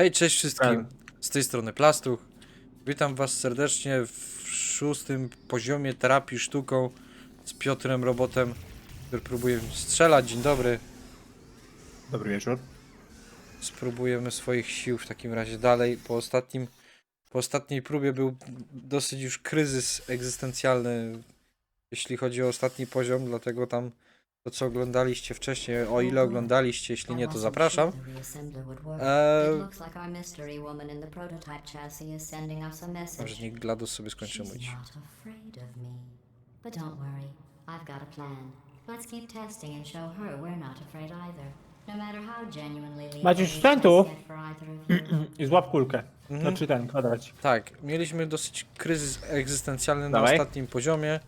Hej, cześć wszystkim. Z tej strony Plastuch. Witam was serdecznie w szóstym poziomie terapii sztuką z Piotrem Robotem, który próbuje strzelać. Dzień dobry. Dobry wieczór. Spróbujemy swoich sił w takim razie dalej. Po ostatnim, po ostatniej próbie był dosyć już kryzys egzystencjalny, jeśli chodzi o ostatni poziom, dlatego tam to co oglądaliście wcześniej, o ile oglądaliście, jeśli nie to zapraszam. Eee, może niech GLaDOS sobie skończy mówić. But don't worry, I've got a plan. Let's keep testing and show her we're not afraid either. No matter how genuinely Maciuś, Leo's stań tu. I złap kulkę. Mhm. Znaczy ten, kwadrać. Tak, mieliśmy dosyć kryzys egzystencjalny na Dawaj. ostatnim poziomie.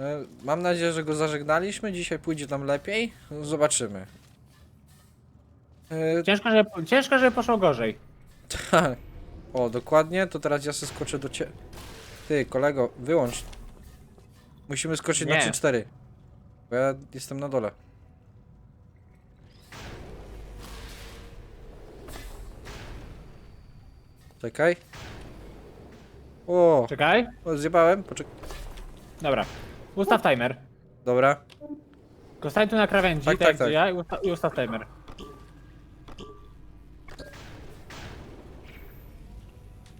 E, Mam nadzieję, że go zażegnaliśmy. Dzisiaj pójdzie nam lepiej. Zobaczymy. E, Ciężko, że, ciężko, że poszło gorzej. tak. O, dokładnie. To teraz ja sobie skoczę do cie... Ty, kolego, wyłącz. Musimy skoczyć na Nie. 3-4. Bo ja jestem na dole. Czekaj. O, Czekaj. o zjebałem. Poczekaj. Dobra. Ustaw timer. Dobra. Tylko stań tu na krawędzi, Tak, tak, tak, tak. ja i usta- i ustaw timer.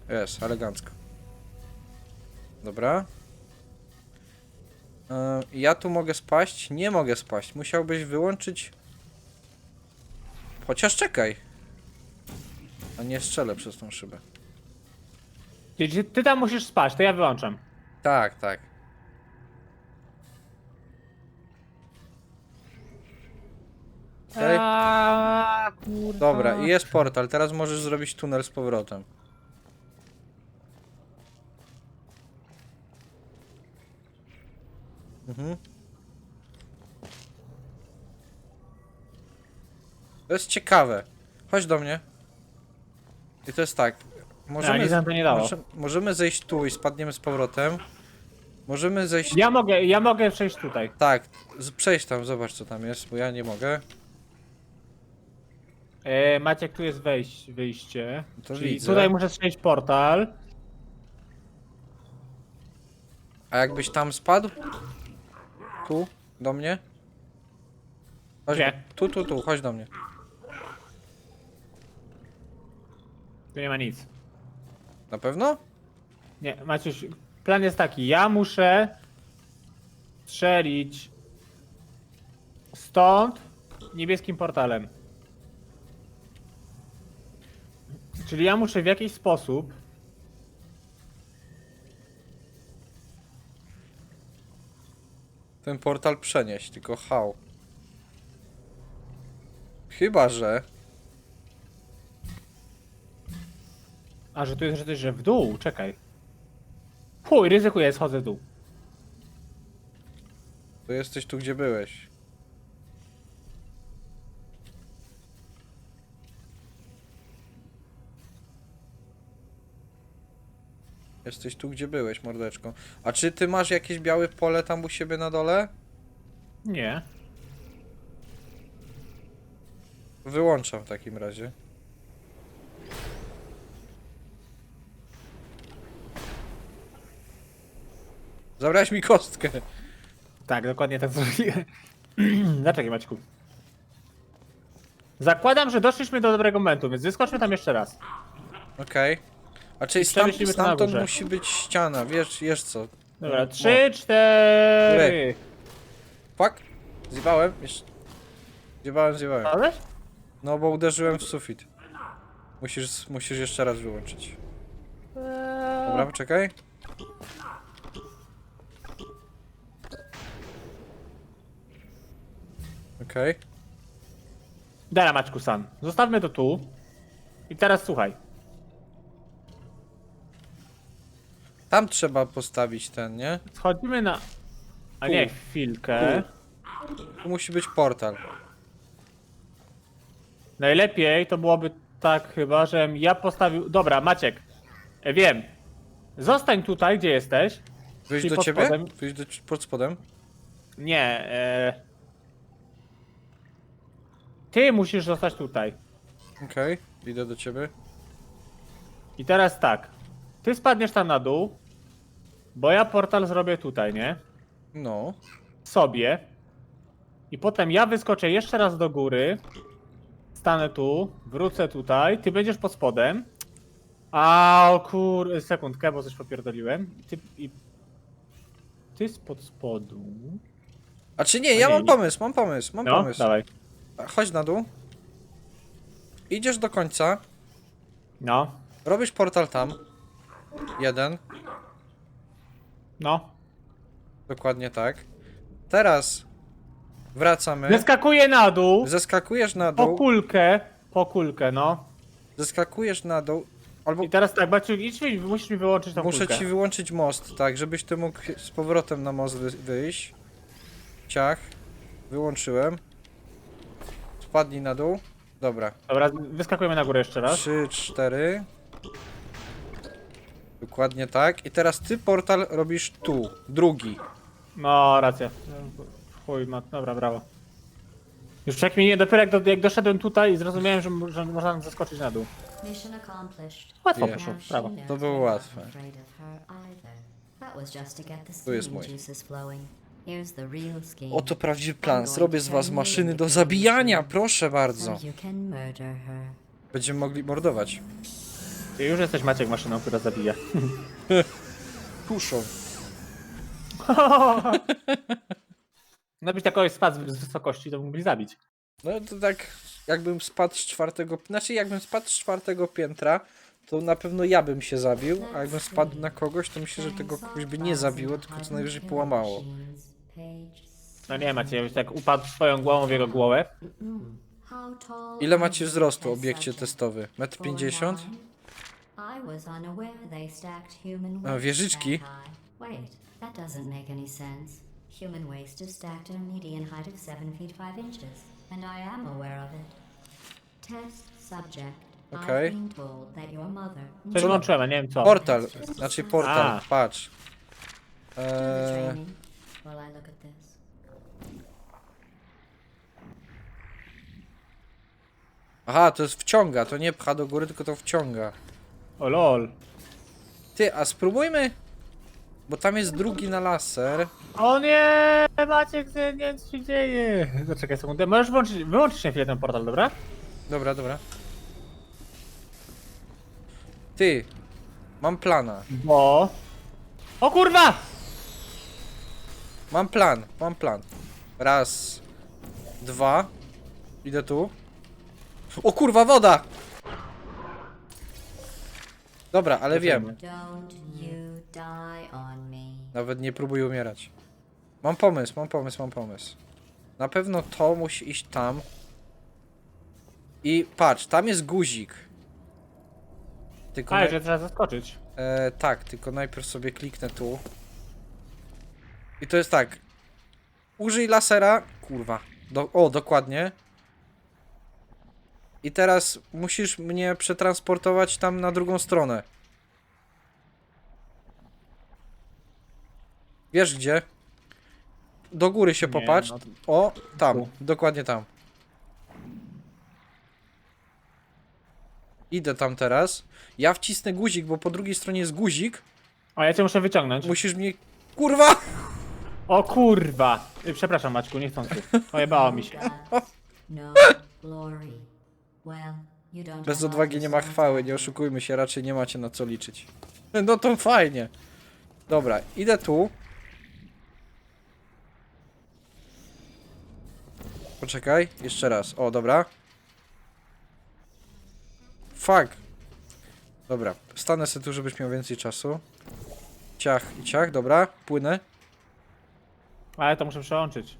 Jest, elegancko. Dobra. E, Ja tu mogę spaść? Nie mogę spaść. Musiałbyś wyłączyć... Chociaż czekaj. A nie strzelę przez tą szybę. Ty, ty, ty tam musisz spać, to ja wyłączam. Tak, tak. Okej. Aaaa, kurwa. Dobra, i jest portal. Teraz możesz zrobić tunel z powrotem. Mhm. To jest ciekawe. Chodź do mnie. I to jest tak. Możemy, nic nam to nie dało. może- możemy zejść tu i spadniemy z powrotem. Możemy zejść. Ja mogę, ja mogę przejść tutaj. Tak, z- przejść tam, zobacz co tam jest, bo ja nie mogę. E, Maciek, tu jest wejść, wyjście. To Czyli widzę. tutaj muszę strzelić portal. A jakbyś tam spadł? Tu? Do mnie? Chodź, Gdzie? Tu, tu, tu, chodź do mnie. Tu nie ma nic. Na pewno? Nie, Maciuś, plan jest taki. Ja muszę strzelić stąd niebieskim portalem. Czyli ja muszę w jakiś sposób Ten portal przenieść, tylko how? Chyba, że... A, że tu jest, jest, że w dół, czekaj. Chuj, ryzykuję, schodzę w dół. To jesteś tu, gdzie byłeś. Jesteś tu, gdzie byłeś, mordeczko. A czy ty masz jakieś białe pole tam u siebie na dole? Nie. Wyłączam w takim razie. Zabrałeś mi kostkę. Tak, dokładnie tak zrobiłem. Zaczekaj, Maćku. Zakładam, że doszliśmy do dobrego momentu, więc wyskoczmy tam jeszcze raz. Okej. A czyli tam, przenieślimy to na stamtąd górze. musi być ściana, wiesz, wiesz co? Dobra, trzy, cztery. Fuck! Zjebałem? Jeszcze... Zjebałem, zjebałem. Dobrze? No bo uderzyłem w sufit. Musisz, musisz jeszcze raz wyłączyć. Dobra, poczekaj. Okej. Dobra, Maćku San. Zostawmy to tu. I teraz słuchaj. Tam trzeba postawić ten, nie? Schodzimy na... A nie, Tu. chwilkę. Tu musi być portal. Najlepiej to byłoby tak chyba, żebym ja postawił... Dobra, Maciek. E, Wiem. Zostań tutaj, gdzie jesteś. Wyjść Czyli do pod ciebie? spodem. Wyjść do, pod spodem? Nie, e... Ty musisz zostać tutaj. Okej. Idę do ciebie. I teraz tak. Ty spadniesz tam na dół, bo ja portal zrobię tutaj, nie? No. Sobie. I potem ja wyskoczę jeszcze raz do góry. Stanę tu, wrócę tutaj, ty będziesz pod spodem. A o kur... sekundkę, bo coś popierdoliłem. I Ty, i... ty spod spodu. A czy nie, ja nie, mam nie. pomysł, mam pomysł, mam No, pomysł. dawaj. Chodź na dół. Idziesz do końca. No, Robisz portal tam. Jeden. No. Dokładnie tak. Teraz wracamy. Zeskakuję na dół, Zeskakujesz na po dół. kulkę, po kulkę, no. Zeskakujesz na dół. Albo I teraz tak, Baciu, idź mi, musisz mi wyłączyć tą muszę kulkę. ci wyłączyć most, tak, żebyś ty mógł z powrotem na most wy wyjść. Ciach. Wyłączyłem. Spadnij na dół. Dobra. Dobra, wyskakujemy na górę jeszcze raz. Trzy, cztery. Dokładnie tak. I teraz ty portal robisz tu. Drugi. No, racja. Chuj, ma... dobra, brawo. Już jak mi nie, dopiero jak, do, jak doszedłem tutaj i zrozumiałem, że, że można zaskoczyć na dół. Mission accomplished. Łatwo Nie. poszło, brawo. To było łatwe. Tu jest mój. Oto prawdziwy plan. Zrobię z was maszyny do zabijania. Proszę bardzo. Będziemy mogli mordować. Ty już jesteś Maciek maszyną, która zabija. Kuszą. No byś takoś spadł z wysokości, to mógłbyś zabić. No to tak, jakbym spadł z czwartego, znaczy jakbym spadł z czwartego piętra, to na pewno ja bym się zabił, a jakbym spadł na kogoś, to myślę, że tego kogoś by nie zabiło, tylko co najwyżej połamało. No nie Maciej, byś tak upadł swoją głową w jego głowę. Ile macie wzrostu, obiekcie testowy? Metr pięćdziesiąt? A, wieżyczki? Wait, that doesn't make any sense. Human waste is stacked at a median height of 7 feet 5 inches, and I am aware of it. Test subject. Okay. I've been told that your mother. Coś włączyłem, a nie wiem co. Portal, znaczy portal, A. patrz. Do the Eee, training while I look at this. aha, to jest wciąga, to nie pcha do góry, tylko to wciąga. O lol. Ty, a spróbujmy, bo tam jest drugi na laser. O nie, Maciek, nie wiem co się dzieje. Zaczekaj sekundę, możesz wyłączyć, wyłączyć na chwilę ten portal, dobra? Dobra, dobra. Ty, mam plana. Bo... O kurwa! Mam plan, mam plan. Raz, dwa. Idę tu. O kurwa, woda! Dobra, ale wiem. Don't you die on me. Nawet nie próbuj umierać. Mam pomysł, mam pomysł, mam pomysł. Na pewno to musi iść tam. I patrz, tam jest guzik. Tylko A, naj... że trzeba zaskoczyć. e, tak, tylko najpierw sobie kliknę tu. I to jest tak. Użyj lasera. Kurwa. Do, o, dokładnie. I teraz musisz mnie przetransportować tam na drugą stronę. Wiesz gdzie? Do góry się Nie, popatrz. no O, tam. Dokładnie tam. Idę tam teraz. Ja wcisnę guzik, bo po drugiej stronie jest guzik. O, ja cię muszę wyciągnąć. Musisz mnie... Kurwa! O kurwa! Y, Przepraszam Maćku, niechcący. Ojebało mi się. No glory. Bez odwagi nie ma chwały, nie oszukujmy się, raczej nie macie na co liczyć. No to fajnie. Dobra, idę tu. Poczekaj, jeszcze raz. O, dobra. Fuck. Dobra, stanę sobie tu, żebyś miał więcej czasu. Ciach i ciach, dobra, płynę. Ale to muszę przełączyć.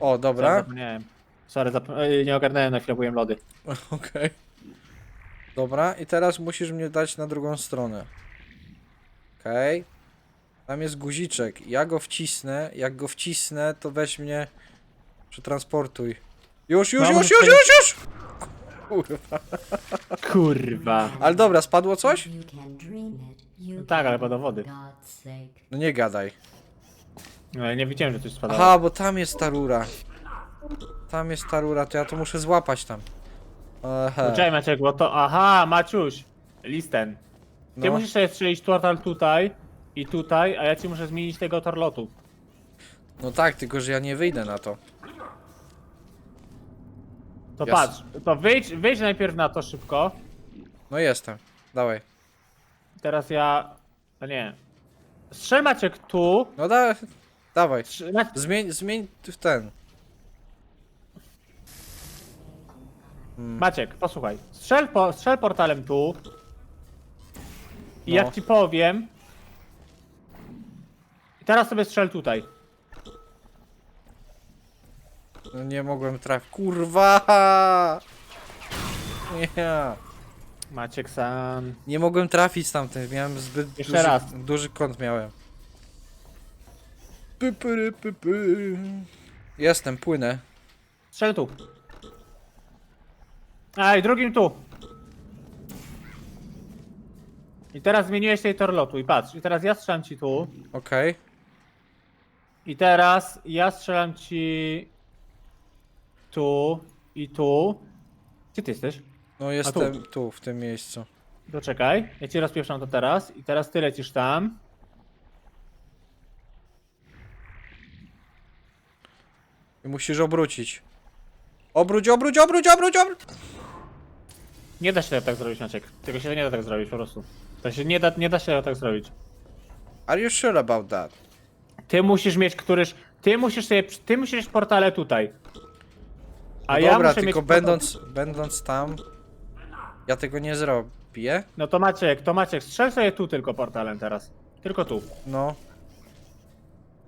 O, dobra. zapomniałem. Sorry, zap... Ej, nie ogarnąłem, na chwilę byłem lody. Okej. Dobra, i teraz musisz mnie dać na drugą stronę. Okej. Tam jest guziczek. Ja go wcisnę. Jak go wcisnę, to weź mnie. Przetransportuj. Już, już, już, już, już, już! Kurwa. Kurwa. Ale dobra, spadło coś? No tak, ale do wody. No nie gadaj. No, ja nie widziałem, że coś spadało. Aha, bo tam jest ta rura. Tam jest ta rura, to ja to muszę złapać tam. Aha. Poczekaj Maciek, bo to... Aha, Maciuś! Listen. Ty No. musisz sobie strzelić portal tutaj i tutaj, a ja ci muszę zmienić tego torlotu. no tak, tylko że ja nie wyjdę na to. To Jas- patrz, to wyjdź, wyjdź najpierw na to szybko. No jestem. Dawaj. Teraz ja... No nie. Strzel Maciek tu. No da, dawaj. Strzel, Mac... Zmień, zmień w ten. Maciek, posłuchaj. Strzel, po, strzel portalem tu. I No. jak ci powiem... I teraz sobie strzel tutaj. No nie mogłem trafić. Kurwa! Nie. Maciek san. Nie mogłem trafić tamten. Miałem zbyt Jeszcze duży, raz. duży kąt miałem. Py, py, py, py. Jestem, płynę. Strzel tu. A i drugim tu. I teraz zmieniłeś tej torlotu i patrz. I teraz ja strzelam ci tu. Okej. I teraz ja strzelam ci tu i tu. Gdzie ty jesteś? No jestem tu. w tym miejscu. Doczekaj. Ja ci rozpieszczam to teraz. I teraz ty lecisz tam. I musisz obrócić. Obróć, obróć, obróć, obróć, obróć! Nie da się tego tak zrobić, Maciek. Tego się nie da tak zrobić po prostu. To się nie da, nie da się tego tak zrobić. Are you sure about that? Ty musisz mieć któryś. Ty musisz sobie. Ty musisz mieć portale tutaj. A No ja dobra, muszę tylko mieć będąc, będąc tam, ja tego nie zrobię. No to Maciek, to Maciek, strzel sobie tu tylko portalem teraz. Tylko tu. No,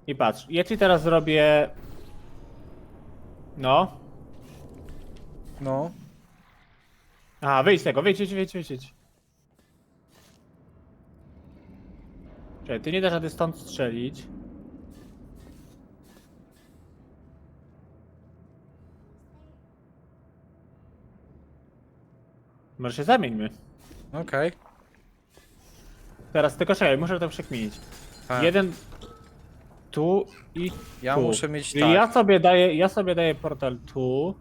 I patrz, ja ci teraz zrobię. No. no. Aha, wyjdź z tego, wyjdź, wyjdź, wyjdź, wyjdź. wyjdź. Czekaj, ty nie dasz rady stąd strzelić. Może się zamieńmy. Okej. Teraz tylko czekaj, muszę to przekminić. Tak. Jeden tu i Ja tu. muszę mieć Czyli tak. ja sobie daję, ja sobie daję portal tu.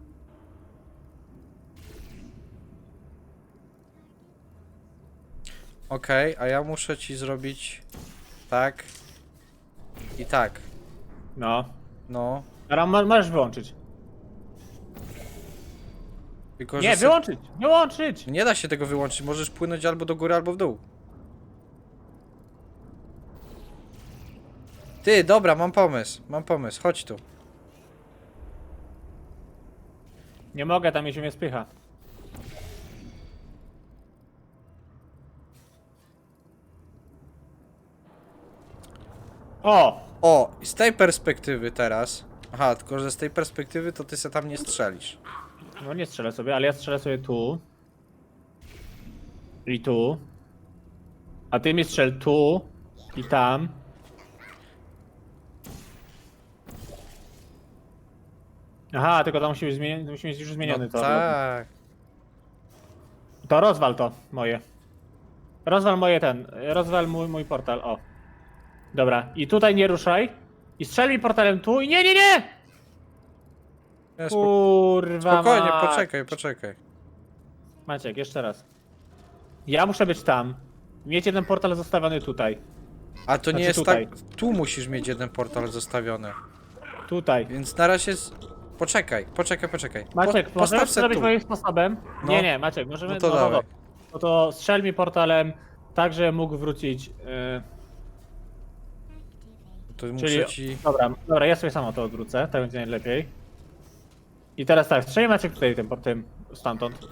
Okej, a ja muszę ci zrobić tak i tak. No. No, Teraz mo- możesz wyłączyć. tylko Nie, se- wyłączyć! Wyłączyć! Nie da się tego wyłączyć, możesz płynąć albo do góry, albo w dół. Ty, dobra, mam pomysł, mam pomysł, chodź tu. Nie mogę, tam mi się mnie spycha. O! O, i z tej perspektywy teraz. Aha, tylko że z tej perspektywy to ty se tam nie strzelisz. No nie strzelę sobie, ale ja strzelę sobie tu. I tu. A ty mi strzel tu. I tam. Aha, tylko to musi być zmieniony, musi mieć już zmieniony no to. tak. To rozwal to moje. Rozwal moje ten. Rozwal mój, mój portal. O. Dobra. I tutaj nie ruszaj. I strzel mi portalem tu i nie, nie, nie! Nie, spoko- Kurwa spokojnie, mać. poczekaj, poczekaj. Maciek, jeszcze raz. Ja muszę być tam. Mieć jeden portal zostawiony tutaj. A to nie Znaczy jest tutaj. tak. Tu musisz mieć jeden portal zostawiony. Tutaj. Więc na razie. Z... Poczekaj, poczekaj, poczekaj. Po- Maciek, możemy postaw to se zrobić moim sposobem? No. Nie, nie, Maciek, możemy... No to dawaj. No to strzel mi portalem tak, że mógł wrócić... Yy, To czyli... muszę ci. Dobra, dobra, ja sobie samo to odwrócę, tak będzie najlepiej. I teraz tak, strzeli Maciek tutaj tym, tym stamtąd.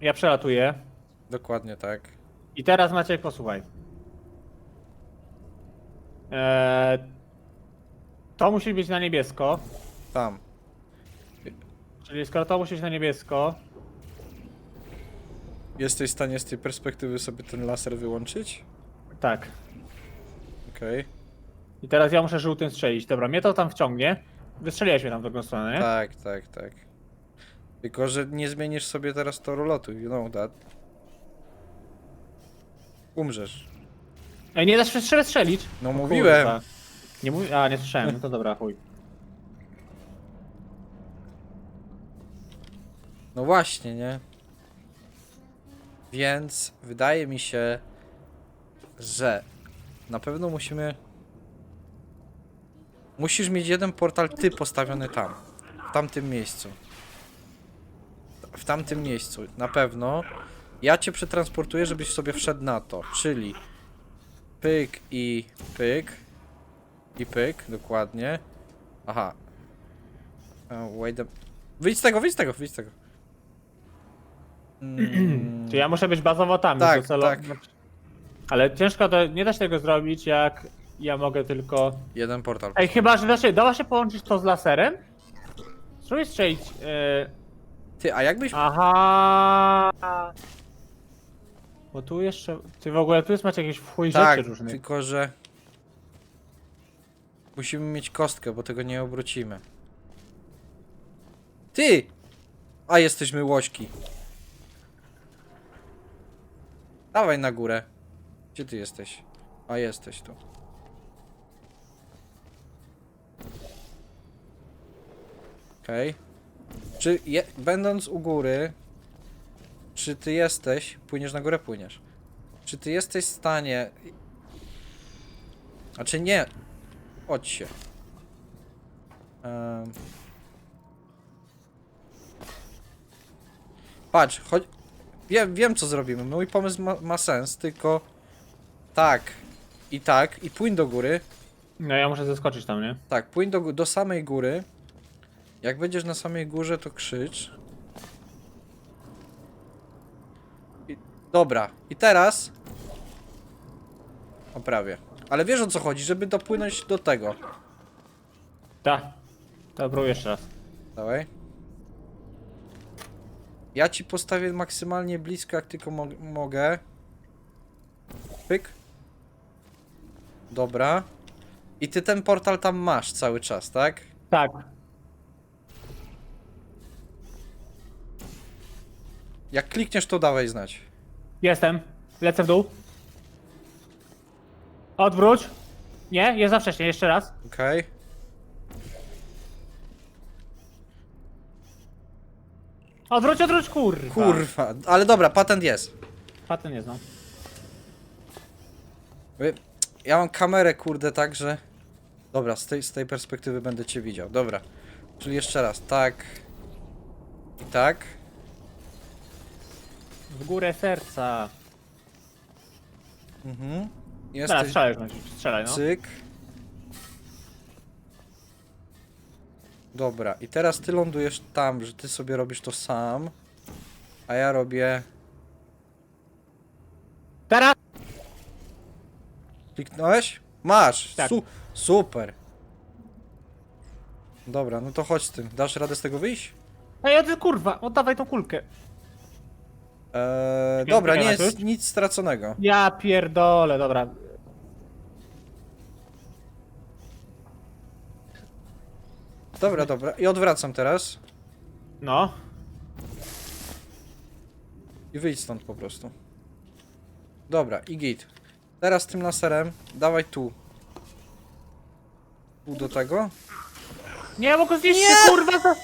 Ja przelatuję. Dokładnie tak. I teraz Maciek, posłuchaj. Eee, to musi być na niebiesko. Tam. Czyli skoro to musi być na niebiesko, Jesteś w stanie z tej perspektywy sobie ten laser wyłączyć? tak. Okej. I teraz ja muszę żółtym strzelić. Dobra, mnie to tam wciągnie. Wystrzeliłeś mnie tam w drugą stronę, nie? Tak, tak, tak. Tylko, że nie zmienisz sobie teraz toru lotu, you know that. Umrzesz. Ej, nie dasz się strzelić? No mówiłem. kurwa. Nie mówi... A, nie słyszałem, no to dobra, chuj. No właśnie, nie? Więc wydaje mi się, że na pewno musimy. Musisz mieć jeden portal ty postawiony tam. W tamtym miejscu. W tamtym miejscu. Na pewno. Ja cię przetransportuję, żebyś sobie wszedł na to. Czyli pyk i pyk. I pyk, dokładnie. Aha. Uh, wait a... Wyjdź z tego, wyjdź z tego, wyjdź z tego. Mm, Czy ja muszę być bazowo tam? Tak, tak. Ale ciężko to, nie da się tego zrobić, jak ja mogę tylko... jeden portal. Ej, chyba, że da się, da się połączyć to z laserem? Spróbuj strzelić... Yy... Ty, a jakbyś... Aha. Bo tu jeszcze. Ty w ogóle tu jest macie jakieś w chuj tak, rzeczy różne. tylko że... Musimy mieć kostkę, bo tego nie obrócimy. Ty! A, jesteśmy łośki. Dawaj na górę. Gdzie ty jesteś? A, jesteś tu. Okej. Czy je, będąc u góry, czy ty jesteś, płyniesz na górę, płyniesz. Czy ty jesteś w stanie... Znaczy nie. Chodź się. Em. Patrz, chodź... Wiem, wiem co zrobimy. Mój pomysł ma, ma sens, tylko... Tak. I tak. I płyń do góry. No ja muszę zeskoczyć tam, nie? Tak, płyń do, gó- do samej góry. Jak będziesz na samej górze, to krzycz. I, dobra, i teraz. O prawie. Ale wiesz o co chodzi, żeby dopłynąć do tego. Tak. Dobra, jeszcze raz. Dawaj. Ja ci postawię maksymalnie blisko, jak tylko mo mogę. Pyk. Dobra. I ty ten portal tam masz cały czas, tak? Tak. Jak klikniesz, to dawaj znać. Jestem. Lecę w dół. Odwróć. Nie, jest za wcześnie, jeszcze raz. Okej. Odwróć, odwróć, kurwa. Kurwa, ale dobra, patent jest. Patent nie znam. Wy- Ja mam kamerę, kurde, tak, że... Dobra, z tej, z tej perspektywy będę cię widział. Dobra. Czyli jeszcze raz, tak. I tak. W górę serca. Mhm. Teraz Jesteś... strzelaj, no. strzelaj, no. Cyk. Dobra, i teraz ty lądujesz tam, że ty sobie robisz to sam. A ja robię... Teraz! Kliknąłeś? Masz! Tak. Su super! Dobra, no to chodź z tym. Dasz radę z tego wyjść? Ej, ty kurwa, oddawaj tą kulkę. Eee, dobra, nie jest nic straconego. Ja pierdolę, dobra. Dobra, dobra. I odwracam teraz. No. I wyjdź stąd po prostu. Dobra, i git. Teraz tym laserem dawaj tu. Tu do tego. Nie, bo go zniszczy, kurwa, za...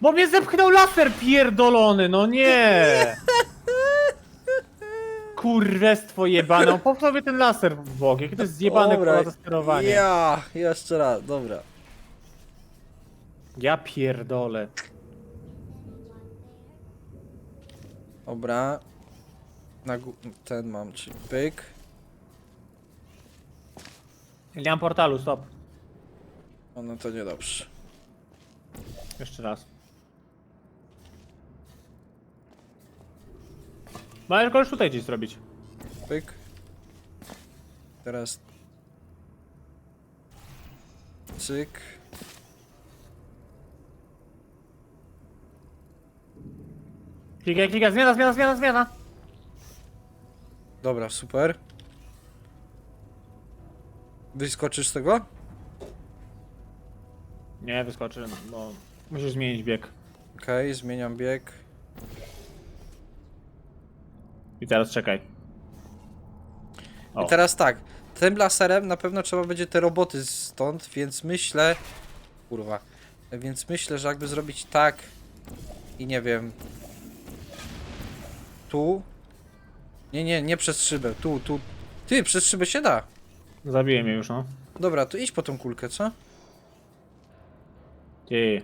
bo mnie zepchnął laser pierdolony, no nie! Kurwestwo jebane, on po sobie ten laser w bok, jakie to jest zjebane kurwa to sterowanie. Ja, jeszcze raz, dobra. Ja pierdolę. Dobra. Na gó- ten mam, czyli pyk. Nie mam portalu, stop. O, no to niedobrze. Jeszcze raz. Go już tutaj gdzieś zrobić. Pyk. Teraz. Cyk. Klikaj, klikaj, zmiana, zmiana, zmiana, zmiana. Dobra, super. Wyskoczysz z tego? Nie, wyskoczy, no, bo musisz zmienić bieg. Okej, zmieniam bieg. I teraz czekaj. O. I teraz tak, tym laserem na pewno trzeba będzie te roboty stąd, więc myślę... Kurwa. Więc myślę, że jakby zrobić tak i nie wiem... Tu. Nie, nie, nie przez szybę. Tu, tu. Ty, przez szybę się da. Zabiję mnie już, no. Dobra, to idź po tą kulkę, co? Ty.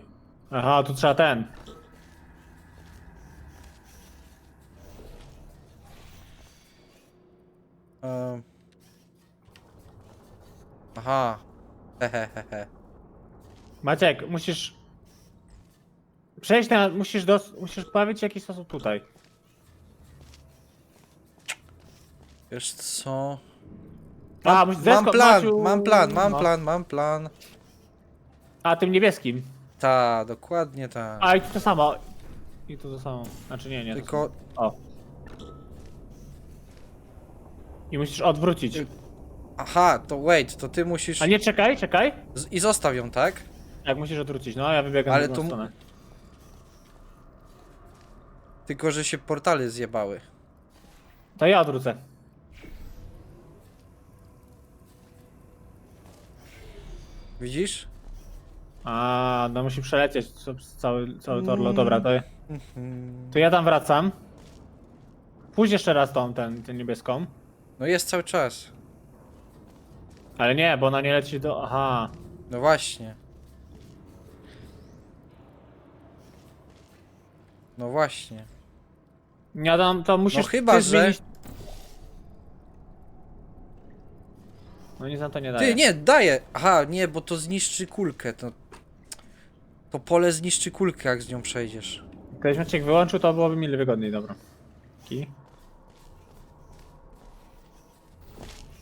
Aha, tu trzeba ten. Ehm. Aha. Hehehehe. Maciek, musisz... Przejść na... Musisz dos... Musisz bawić w jakiś sposób tutaj. Wiesz co? A, Mam plan, Maciu- mam plan, mam no. plan, mam plan. A, tym niebieskim. Ta, dokładnie tak. A, i tu to samo. I tu to samo. Znaczy nie, nie. Tylko. O. I musisz odwrócić. Aha, to wait, to ty musisz. A nie, czekaj, czekaj. Z- I zostaw ją, tak? Tak, musisz odwrócić. No, ja wybiegam Ale drugą to- stronę. Tylko, że się portale zjebały. To ja odwrócę. Widzisz? A, no musi przelecieć cały, cały torlo. Mm. Dobra, to, Mhm. to ja tam wracam. Pójdź jeszcze raz tą, ten, tę niebieską. No jest cały czas. Ale nie, bo ona nie leci do... Aha. No właśnie. No właśnie. Ja tam, to musisz... No chyba, ty że- zmienić- No nic nam to nie daje. Ty, nie, daję. Aha, nie, bo to zniszczy kulkę. To, to pole zniszczy kulkę, jak z nią przejdziesz. Gdybyś Maciek wyłączył, to byłoby mi wygodniej, dobra. Ki.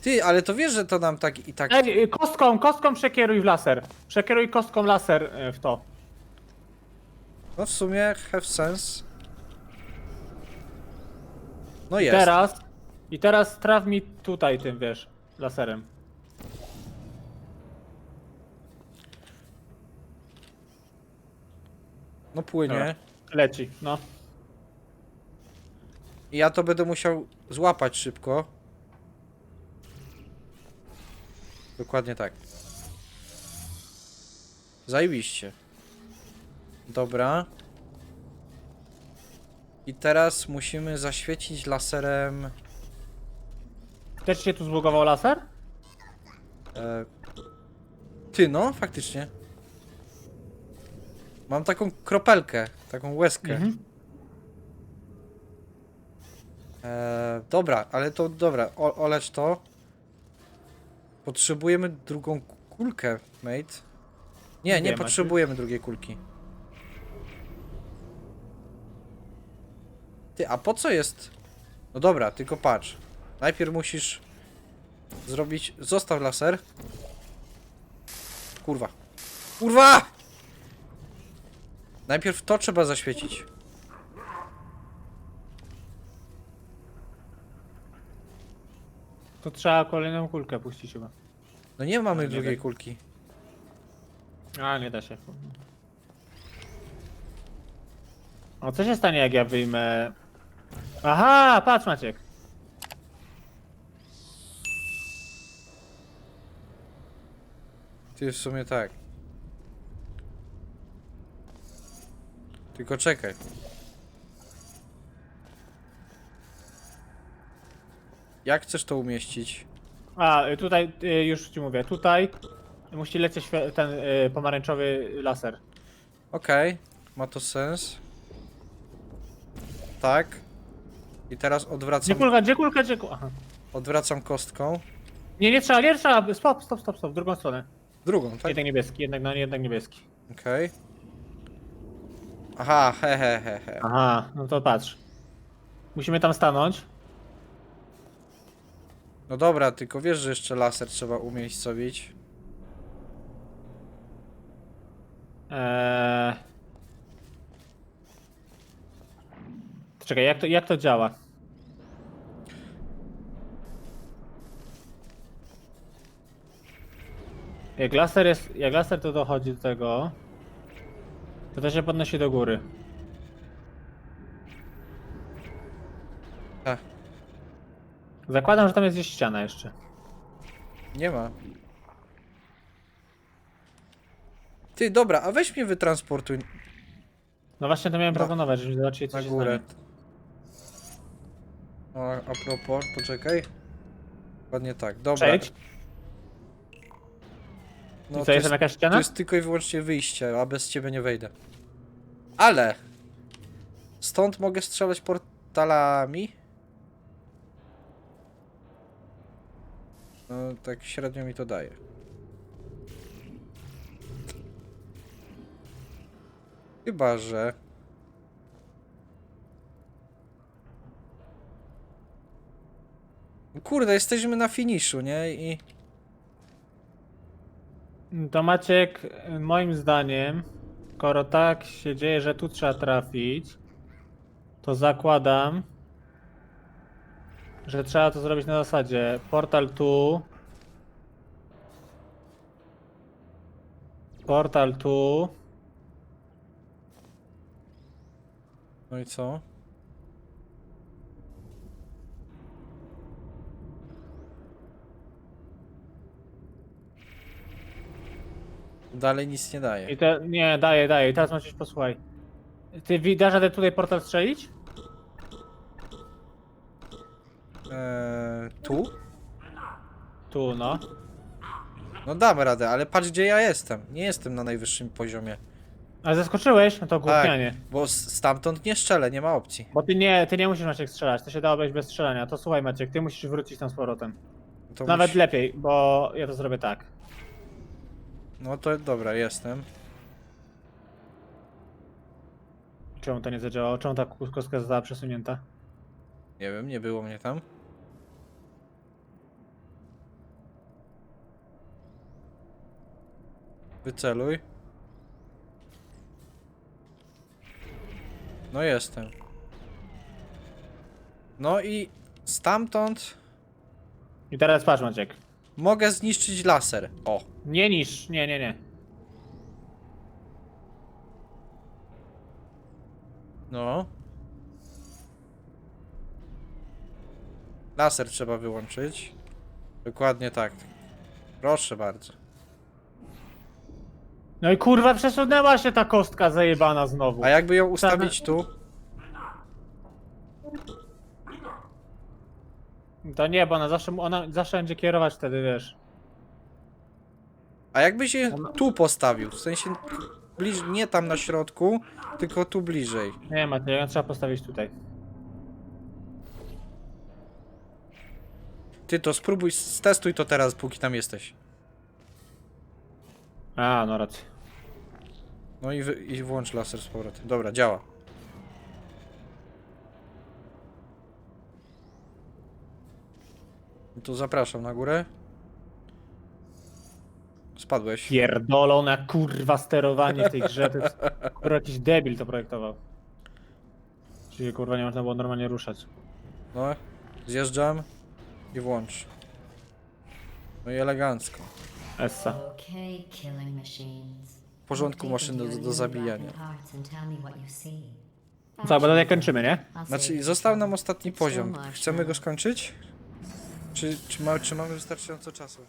Ty, ale to wiesz, że to nam tak i tak. Ej, y, kostką, kostką przekieruj w laser. Przekieruj kostką laser y, w to. No w sumie have sense. No jest. Teraz. I teraz traf mi tutaj tym, wiesz, laserem. No płynie. Dobra. Leci, no. I ja to będę musiał złapać szybko. Dokładnie tak. Zajebiście. Dobra. I teraz musimy zaświecić laserem. Też się tu zbugował laser? E... Ty no, faktycznie. Mam taką kropelkę, taką łezkę. Mhm. E, dobra, ale to dobra, o, olecz to. Potrzebujemy drugą ku- kulkę, mate. Nie, nie Wiem, potrzebujemy drugiej kulki. Ty, a po co jest? No dobra, tylko patrz. Najpierw musisz zrobić. Zostaw laser. Kurwa. Kurwa! Najpierw to trzeba zaświecić. To trzeba kolejną kulkę puścić chyba. No nie mamy nie drugiej kulki. A, nie da się. O, co się stanie jak ja wyjmę... Aha, patrz Maciek. Ty w sumie tak. Tylko czekaj. Jak chcesz to umieścić? A, y, tutaj, y, już ci mówię, tutaj musi lecieć świe- ten y, pomarańczowy laser. Okej, ma to sens. Tak. I teraz Gdzie odwracam, kulka, gdzie kulka, gdzie kulka? Aha. odwracam kostką. Nie, nie trzeba, nie trzeba, stop, stop, stop, stop, w drugą stronę. Drugą, tak? Jednak niebieski, jednak, no jednak niebieski. Okej. Aha, he, he, he, he. Aha, no to patrz. Musimy tam stanąć. No dobra, tylko wiesz, że jeszcze laser trzeba umiejscowić. Eee... Czekaj, jak to, jak to działa? Jak laser jest, jak laser to dochodzi do tego, to to się podnosi do góry. Tak. Zakładam, że tam jest gdzieś ściana jeszcze. Nie ma. Ty, dobra, a weź mnie wytransportuj No właśnie to miałem proponować, żeby zobaczyć co na się górę. stanie. O, a propos, poczekaj. Ładnie tak, dobra. Przejdź. No, I to co, jest tam jakaś To ściana? jest tylko i wyłącznie wyjście, a bez ciebie nie wejdę. Ale! Stąd mogę strzelać portalami. No, tak średnio mi to daje. Chyba, że... Kurde, jesteśmy na finiszu, nie? I... To Maciek, moim zdaniem, skoro tak się dzieje, że tu trzeba trafić, to zakładam, że trzeba to zrobić na zasadzie portal tu, portal tu, No i co? Dalej nic nie daje. i te, nie, daję, daję, i teraz Maciek posłuchaj. Ty wi- dasz radę tutaj portal strzelić? Eee, tu? Tu, no. No dam radę, ale patrz gdzie ja jestem. Nie jestem na najwyższym poziomie. Ale zaskoczyłeś? No to Tak, gównianie. bo s- stamtąd nie strzelę, nie ma opcji. Bo ty nie, ty nie musisz Maciek strzelać, to się da obejść bez strzelania. To słuchaj Maciek, ty musisz wrócić tam z powrotem. To Nawet musi- lepiej, bo ja to zrobię tak. No to dobra, jestem. Czemu to nie zadziałało? Czemu ta kostka została przesunięta? Nie wiem, nie było mnie tam. Wyceluj. No jestem. No i stamtąd I teraz patrz Maciek. mogę zniszczyć laser. O, Nie niż, nie, nie, nie. no. Laser trzeba wyłączyć. Dokładnie tak. Proszę bardzo. No i kurwa przesunęła się ta kostka zajebana znowu. A jakby ją ustawić tu? To nie, bo ona zawsze, ona zawsze będzie kierować wtedy, wiesz. A jakbyś je tu postawił? W sensie bliż, nie tam na środku, tylko tu bliżej. Nie Maciek, ją trzeba postawić tutaj. Ty to spróbuj, stestuj to teraz, póki tam jesteś. A, no racja. No i, wy, i włącz laser z powrotem. Dobra, działa. No to zapraszam na górę. Spadłeś. Pierdolone kurwa sterowanie w tej grze, to jest kurwa jakiś debil to projektował. Czyli kurwa nie można było normalnie ruszać. No, zjeżdżam i włącz. No i elegancko. Essa. Okay, killing machines. W porządku maszyny do, do zabijania. Co, bo tutaj kończymy, nie? Znaczy, został nam ostatni poziom. Chcemy go skończyć? Czy, czy, ma, czy mamy wystarczająco czasu?